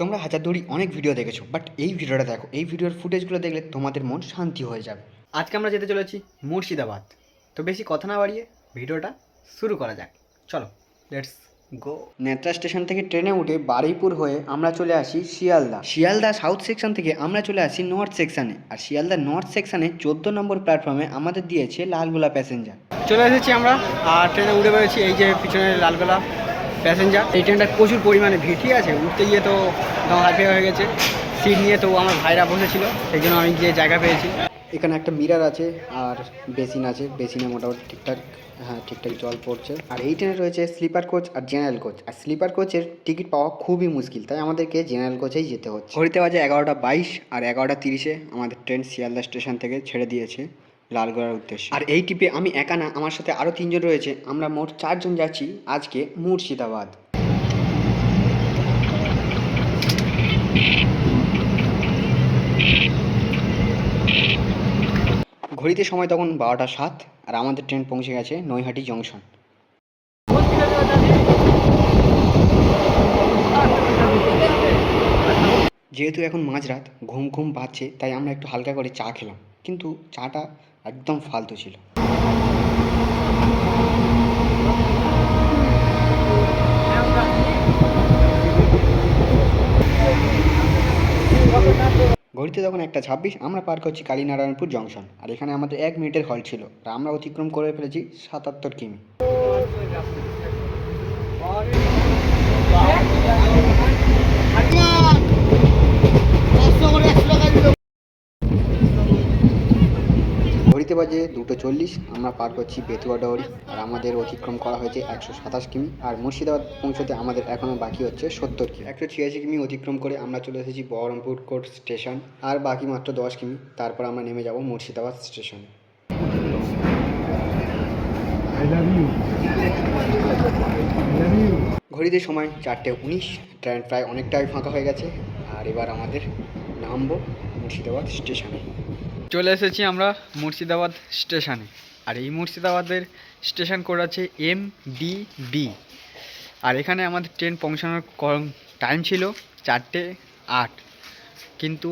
তোমরা হাজারদুয়ারি অনেক ভিডিও দেখেছ বাট এই ভিডিওটা দেখো। এই ভিডিওর ফুটেজগুলো দেখলে তোমাদের মন শান্তি হয়ে যাবে। আজকে আমরা যেতে চলেছি মুর্শিদাবাদ। তো বেশি কথা না বাড়িয়ে ভিডিওটা শুরু করা যাক। চলো লেটস গো নেত্রা স্টেশন থেকে ট্রেনে উঠে বারুইপুর হয়ে আমরা চলে আসি শিয়ালদা। শিয়ালদা সাউথ সেকশন থেকে আমরা চলে আসি নর্থ সেকশনে আর শিয়ালদা নর্থ সেকশনে চোদ্দ নম্বর প্ল্যাটফর্মে আমাদের দিয়েছে লালগোলা প্যাসেঞ্জার চলে এসেছি আমরা, আর ট্রেনে উঠে পেরেছি এই যে পিছনে লালগোলা। প্যাসেঞ্জার এই ট্রেনটার প্রচুর পরিমাণে ভিড় ঠিক আছে? উঠতে গিয়ে তো একদম হাফে হয়ে গেছে। সিট নিয়ে তো আমার ভাইরা বসেছিল সেই জন্য আমি গিয়ে জায়গা পেয়েছি। এখানে একটা মিরার আছে আর বেসিন আছে বেসিনে মোটামুটি ঠিকঠাক হ্যাঁ ঠিকঠাক জল পড়ছে। আর এই ট্রেনে রয়েছে স্লিপার কোচ আর জেনারেল কোচ আর স্লিপার কোচের টিকিট পাওয়া খুবই মুশকিল তাই আমাদেরকে জেনারেল কোচেই যেতে হচ্ছে। ঘড়িতে বাজে এগারোটা বাইশ আর এগারোটা তিরিশে আমাদের ট্রেন শিয়ালদা স্টেশন থেকে ছেড়ে দিয়েছে। লালগড়ার উদ্দেশ্যে। আর এই ট্রিপে আমি একা না, আমার সাথে আরও তিনজন রয়েছে। আমরা মোট চারজন যাচ্ছি আজকে মুর্শিদাবাদ। ঘড়িতে সময় তখন বারোটা সাত, আর আমাদের ট্রেন পৌঁছে গেছে নৈহাটি জংশন। যেহেতু এখন মাঝরাত, ঘুম ঘুম পাচ্ছে, তাই আমরা একটু হালকা করে চা খেলাম। কিন্তু চাটা একদম ফালতু ছিল। ঘড়িতে তখন একটা ছাব্বিশ, আমরা পার করছি কালীনারায়ণপুর জংশন। আর এখানে আমাদের এক মিনিটের হল ছিল। আর আমরা অতিক্রম করে ফেলেছি সাতাত্তর কিমি ঘড়িতে বাজে দুটো চল্লিশ, আমরা পার করছি বেতুয়া ডহরি। আর আমাদের অতিক্রম করা হয়েছে একশো সাতাশ কিমি। আর মুর্শিদাবাদ পৌঁছতে আমাদের এখনও বাকি হচ্ছে সত্তর কিমি। একশো ছিয়াশি কিমি অতিক্রম করে আমরা চলে এসেছি বহরমপুর কোর্ট স্টেশন। আর বাকি মাত্র দশ কিমি, তারপর আমরা নেমে যাব মুর্শিদাবাদ স্টেশনে। ঘড়িতে সময় চারটে উনিশ, ট্রেন প্রায় অনেকটাই ফাঁকা হয়ে গেছে। আর এবার আমাদের নামবো মুর্শিদাবাদ স্টেশনে। চলে এসেছি আমরা মুর্শিদাবাদ স্টেশনে। আর এই মুর্শিদাবাদের স্টেশন কোড আছে এম ডি বি আর এখানে আমাদের ট্রেন পৌঁছানোর টাইম ছিল চারটে আট। কিন্তু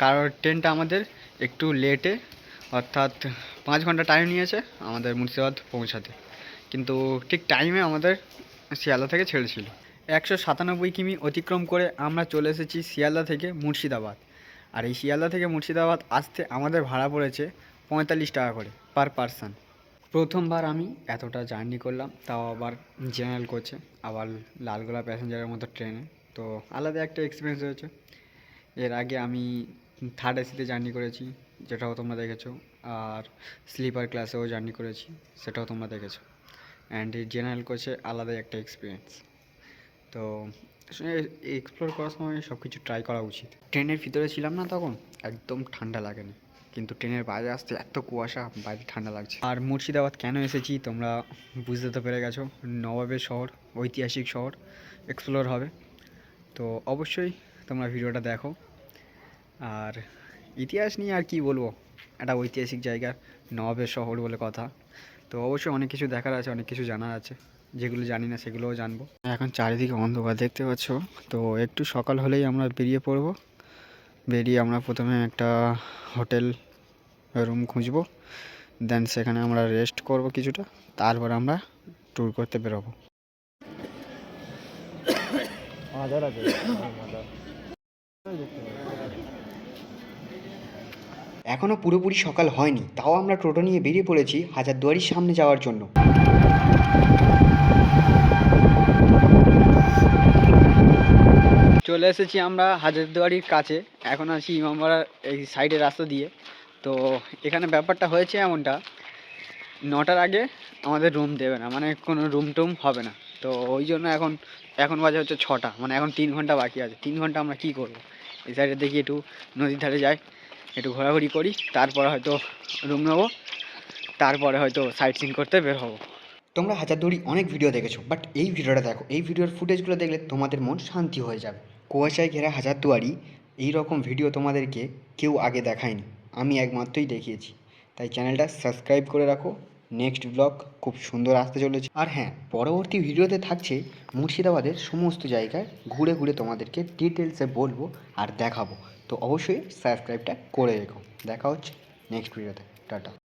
কারোর ট্রেনটা আমাদের একটু লেটে অর্থাৎ পাঁচ ঘণ্টা টাইম নিয়েছে আমাদের মুর্শিদাবাদ পৌঁছাতে। কিন্তু ঠিক টাইমে আমাদের শিয়ালদা থেকে ছেড়েছিল। একশো সাতানব্বই কিমি অতিক্রম করে আমরা চলে এসেছি শিয়ালদা থেকে মুর্শিদাবাদ। আর এই শিয়ালদা থেকে মুর্শিদাবাদ আসতে আমাদের ভাড়া পড়েছে পঁয়তাল্লিশ টাকা করে পার পারসন প্রথমবার আমি এতটা জার্নি করলাম, তাও আবার জেনারেল কোচে আবার লালগোলা প্যাসেঞ্জারের মতো ট্রেনে তো আলাদা একটা এক্সপিরিয়েন্স হয়েছে এর আগে আমি থার্ড এসিতে জার্নি করেছি, যেটাও তোমরা দেখেছ, আর স্লিপার ক্লাসেও জার্নি করেছি, সেটাও তোমরা দেখেছ। অ্যান্ড এই জেনারেল কোচে আলাদাই একটা এক্সপিরিয়েন্স তো এক্সপ্লোর করার সময় সব কিছু ট্রাই করা উচিত। ট্রেনের ভিতরে ছিলাম না তখন, একদম ঠান্ডা লাগেনি। কিন্তু ট্রেনের বাইরে আসতে এত কুয়াশা, বাইরে ঠান্ডা লাগছে। আর মুর্শিদাবাদ কেন এসেছি তোমরা বুঝতে তো পেরে গেছো। নবাবের শহর, ঐতিহাসিক শহর এক্সপ্লোর হবে। তো অবশ্যই তোমরা ভিডিওটা দেখো। আর ইতিহাস নিয়ে আর কি বলব? একটা ঐতিহাসিক জায়গা, নবাবের শহর বলে কথা। তো অবশ্যই অনেক কিছু দেখার আছে, অনেক কিছু জানার আছে। যেগুলো জানি না সেগুলোও জানব। এখন চারিদিকে অন্ধকার দেখতে পাচ্ছ। তো একটু সকাল হলেই আমরা বেরিয়ে পড়ব। বেরিয়ে আমরা প্রথমে একটা হোটেল রুম খুঁজবো। দেন সেখানে আমরা রেস্ট করব কিছুটা। তারপর আমরা ট্যুর করতে বেরোবো। এখনও পুরোপুরি সকাল হয়নি। তাও আমরা টোটো নিয়ে বেরিয়ে পড়েছি হাজারদুয়ারির সামনে যাওয়ার জন্য। চলে এসেছি আমরা হাজারদুয়ারির কাছে। এখন আছি ইমামবাড়ার এই সাইডের রাস্তা দিয়ে। তো এখানে ব্যাপারটা হয়েছে এমনটা, নটার আগে আমাদের রুম দেবে না মানে কোনো রুম টুম হবে না। তো ওই জন্য এখন এখন বাজে হচ্ছে ছটা মানে এখন তিন ঘণ্টা বাকি আছে। তিন ঘণ্টা আমরা কী করব? এই সাইডে দেখি একটু নদীর ধারে যাই, একটু ঘোরাঘুরি করি, তারপরে হয়তো রুম নেব, তারপরে হয়তো সাইট সিন করতে বের হব। তোমরা হাজারদুয়ারি অনেক ভিডিও দেখেছ বাট এই ভিডিওটা দেখো। এই ভিডিওর ফুটেজগুলো দেখলে তোমাদের মন শান্তি হয়ে যাবে। কুয়াশায় ঘেরা হাজারদুয়ারি এই রকম ভিডিও তোমাদেরকে কেউ আগে দেখায়নি। আমি একমাত্রই দেখিয়েছি। তাই চ্যানেলটা সাবস্ক্রাইব করে রাখো। নেক্সট ব্লগ খুব সুন্দর আসতে চলেছে। আর হ্যাঁ পরবর্তী ভিডিওতে থাকছে মুর্শিদাবাদের সমস্ত জায়গায় ঘুরে ঘুরে তোমাদেরকে ডিটেলসে বলব আর দেখাবো। তো অবশ্যই সাবস্ক্রাইবটা করে রেখো। দেখা হচ্ছে নেক্সট ভিডিওতে টাটা।